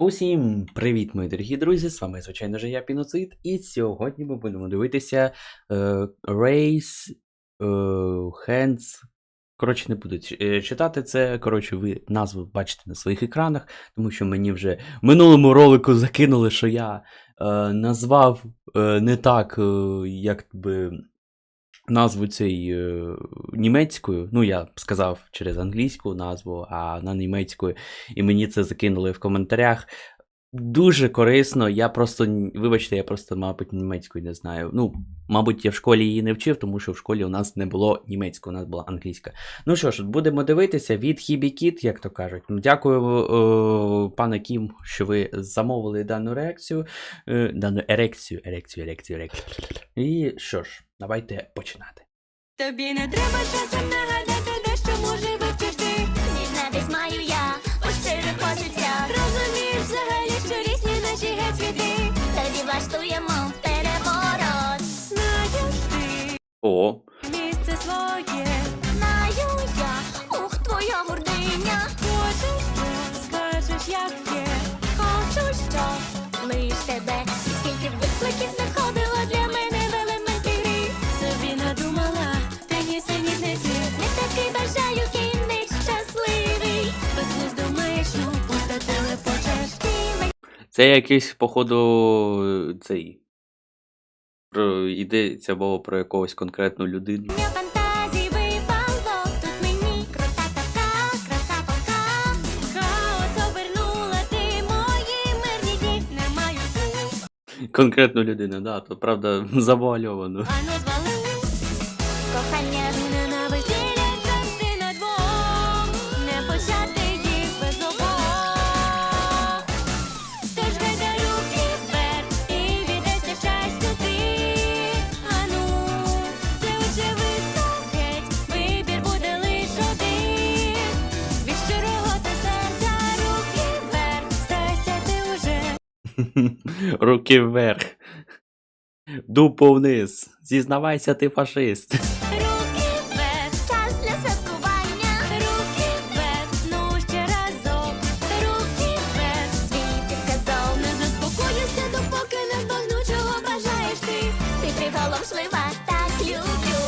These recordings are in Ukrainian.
Усім привіт, мої дорогі друзі! З вами, звичайно ж, я Піноцид, і сьогодні ми будемо дивитися е, Race е, Hands. Коротше, не буду е, читати це. Коротше, ви назву бачите на своїх екранах, тому що мені вже в минулому ролику закинули, що я е, назвав е, не так, е, як би. Назву цей е, німецькою, ну я сказав через англійську назву, а на німецькою, і мені це закинули в коментарях. Дуже корисно, я просто, вибачте, я просто, мабуть, німецькою не знаю. Ну, мабуть, я в школі її не вчив, тому що в школі у нас не було німецької, у нас була англійська. Ну що ж, будемо дивитися від Хібікіт, як то кажуть. Дякую, е, пане Кім, що ви замовили дану реакцію, е, дану ерекцію, ерекцію, ерекцію, ерекцію. І що ж, давайте починати. Тобі не треба часом нагадати, дещо може вивчиш ти. Зізнатись маю я Розумієш взагалі, що наші геть світи. Тоді влаштуємо переворот Знаєш ти О, це якийсь, походу, цей. Про, йдеться мова про якогось конкретну людину. Конкретну людину, да, то правда завуальовано. звали. Кохання Руки вверх. Дупу вниз. Зізнавайся, ти фашист. Руки вверх. час для святкування Руки вверх, ну ще разок, руки вверх, Світ ти сказав не заспокоюся, допоки не збагну, чого бажаєш ти. Ти приголомшлива, так люблю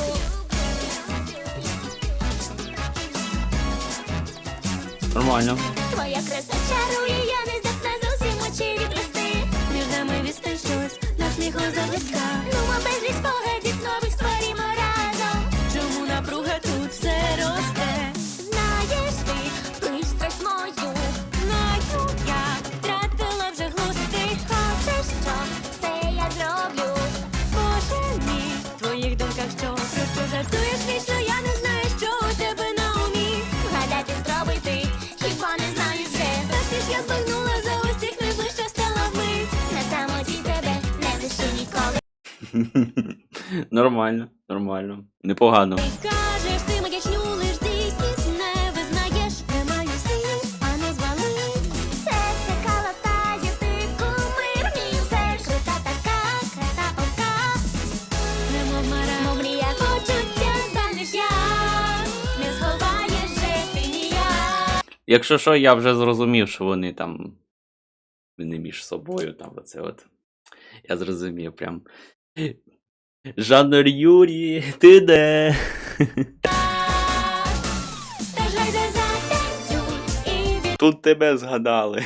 Нормально. Твоя краса чарує, я не здатна на сміху заблизька. Ну, ми безліч Нормально, нормально. Непогано. Кажеш, ти маячню лиш дійсність не визнаєш, не слів, а не звали. Серце калатає, ти кумир мій Все крута така, краса пока Немов мара, Мов мрія почуття, я Не сховаєш же ти ніяк Якщо що, я вже зрозумів, що вони там не між собою, там оце от. Я зрозумів прям. Жанр Юрій, ти де? Тут тебе згадали.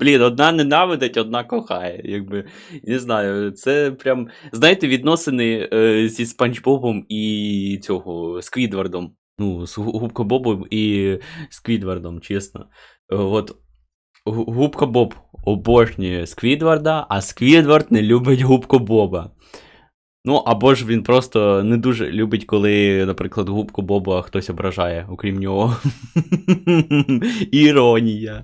Блін, одна ненавидить, одна кохає. Якби, не знаю, це прям. Знаєте, відносини е, зі Спанч Бобом і цього Сквідвардом. Ну, з Гу- Губка Бобом і Сквідвардом, чесно. От Губка Боб обожнює Сквідварда, а Сквідвард не любить Губку Боба. Ну, або ж він просто не дуже любить, коли, наприклад, губку Боба хтось ображає, окрім нього. Іронія.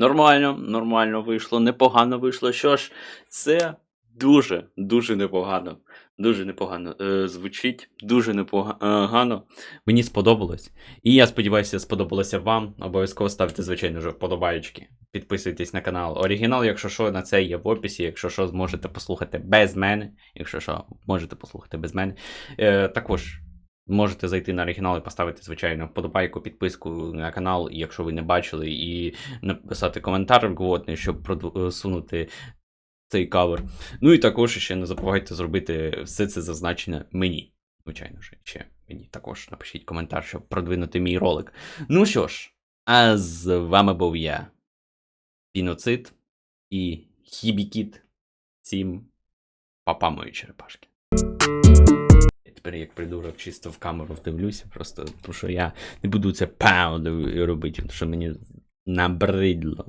Нормально, нормально вийшло, непогано вийшло. Що ж, це дуже, дуже непогано. Дуже непогано е, звучить, дуже непогано. Мені сподобалось. І я сподіваюся, сподобалося вам. Обов'язково ставте, звичайно ж, вподобаєчки. Підписуйтесь на канал. Оригінал, якщо що, на це є в описі. Якщо що, зможете послухати без мене. Якщо що, можете послухати без мене. Е, також можете зайти на оригінал і поставити, звичайно, вподобайку, підписку на канал, якщо ви не бачили, і написати коментар годний, щоб просунути цей кавер. Ну і також ще не забувайте зробити все це зазначення мені. Звичайно ж, ще мені також напишіть коментар, щоб продвинути мій ролик. Ну що ж, а з вами був я, Піноцид і Хібікіт. Всім папа мої черепашки. Тепер як придурок чисто в камеру вдивлюся, просто тому що я не буду це пау робити, тому що мені набридло.